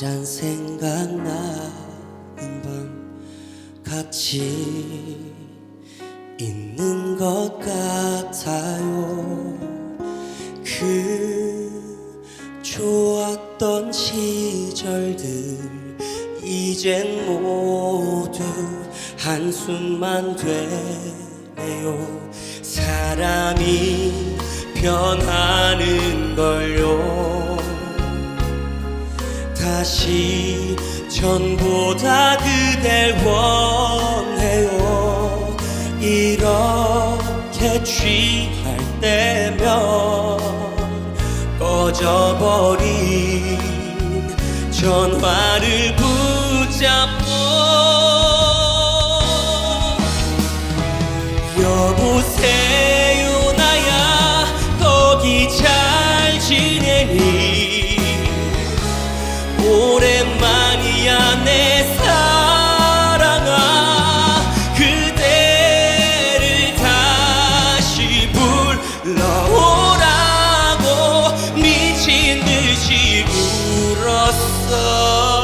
잔 생각나는 밤 같이 있는 것 같아요. 그 좋았던 시절들 이젠 모두 한숨만 되네요. 사람이 변하는 걸요 다시 전보다 그댈 원해요. 이렇게 취할 때면 꺼져버린 전화를 붙잡고 여보세요. Russell.